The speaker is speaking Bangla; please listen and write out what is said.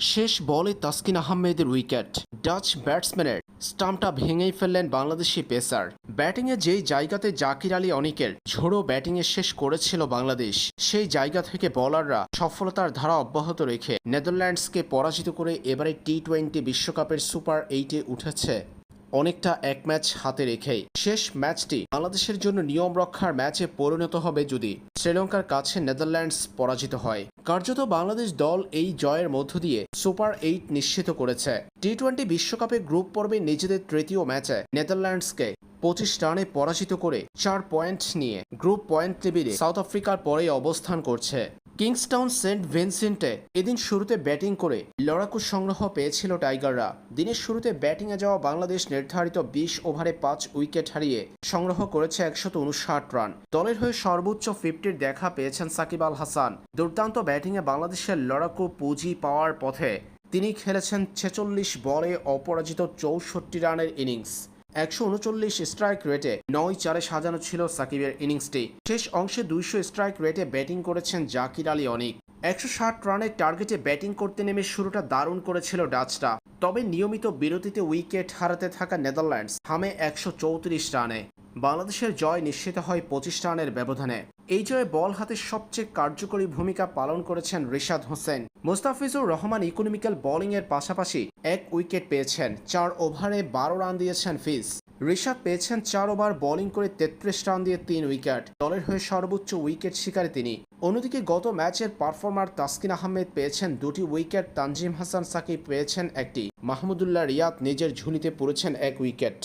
শেষ বলে তাসকিন আহমেদের উইকেট। ডাচ ব্যাটসম্যানের স্টাম্পটা ভেঙেই ফেললেন বাংলাদেশি পেসার। ব্যাটিংয়ে যেই জায়গাতে জাকির আলী অনিকের ঝোড়ো ব্যাটিংয়ে শেষ করেছিল বাংলাদেশ, সেই জায়গা থেকে বলাররা সফলতার ধারা অব্যাহত রেখে নেদারল্যান্ডসকে পরাজিত করে এবারে টি টোয়েন্টি বিশ্বকাপের সুপার এইটে উঠেছে অনেকটা এক ম্যাচ হাতে রেখেই। শেষ ম্যাচটি বাংলাদেশের জন্য নিয়ম রক্ষার ম্যাচে পরিণত হবে যদি শ্রীলঙ্কার কাছে নেদারল্যান্ডস পরাজিত হয়। কার্যত বাংলাদেশ দল এই জয়ের মধ্য দিয়ে সুপার এইট নিশ্চিত করেছে। টি টোয়েন্টি বিশ্বকাপে গ্রুপ পর্বে নিজেদের তৃতীয় ম্যাচে নেদারল্যান্ডসকে পঁচিশ রানে পরাজিত করে চার পয়েন্ট নিয়ে গ্রুপ পয়েন্ট টেবিলে সাউথ আফ্রিকার পরেই অবস্থান করছে। কিংসটাউন সেন্ট ভিনসেন্টে এদিন শুরুতে ব্যাটিং করে লড়াকু সংগ্রহ পেয়েছিল টাইগাররা। দিনের শুরুতে ব্যাটিংয়ে যাওয়া বাংলাদেশ নির্ধারিত বিশ ওভারে পাঁচ উইকেট হারিয়ে সংগ্রহ করেছে একশত উনষাট রান। দলের হয়ে সর্বোচ্চ ফিফটির দেখা পেয়েছেন সাকিব আল হাসান। দুর্দান্ত ব্যাটিংয়ে বাংলাদেশের লড়াকু পুঁজি পাওয়ার পথে তিনি খেলেছেন ছেচল্লিশ বলে অপরাজিত চৌষট্টি রানের ইনিংস। একশো উনচল্লিশ স্ট্রাইক রেটে নয় চারে সাজানো ছিল সাকিবের ইনিংসটি শেষ অংশে দুইশো স্ট্রাইক রেটে ব্যাটিং করেছেন জাকির আলী অনিক। একশো ষাট রানের টার্গেটে ব্যাটিং করতে নেমে শুরুটা দারুণ করেছিল ডাচটা। তবে নিয়মিত বিরতিতে উইকেট হারাতে থাকা নেদারল্যান্ডস হামে একশো চৌত্রিশ রানে। বাংলাদেশের জয় নিশ্চিত হয় পঁচিশ রানের ব্যবধানে। এই জয়ে বল হাতে সবচেয়ে কার্যকরী ভূমিকা পালন করেছেন রিশাদ হোসেন। মোস্তাফিজুর রহমান ইকোনমিক্যাল বোলিংয়ের পাশাপাশি এক উইকেট পেয়েছেন, চার ওভারে বারো রান দিয়েছেন ফিজ। ঋষাদ পেয়েছেন চার ওভার বোলিং করে তেত্রিশ রান দিয়ে তিন উইকেট। দলের হয়ে সর্বোচ্চ উইকেট শিকারে তিনি। অন্যদিকে গত ম্যাচের পারফর্মার তাসকিন আহমেদ পেয়েছেন দুটি উইকেট, তানজিম হাসান সাকিব পেয়েছেন একটি। মাহমুদুল্লাহ রিয়াদ নিজের ঝুলিতে পড়েছেন এক উইকেট।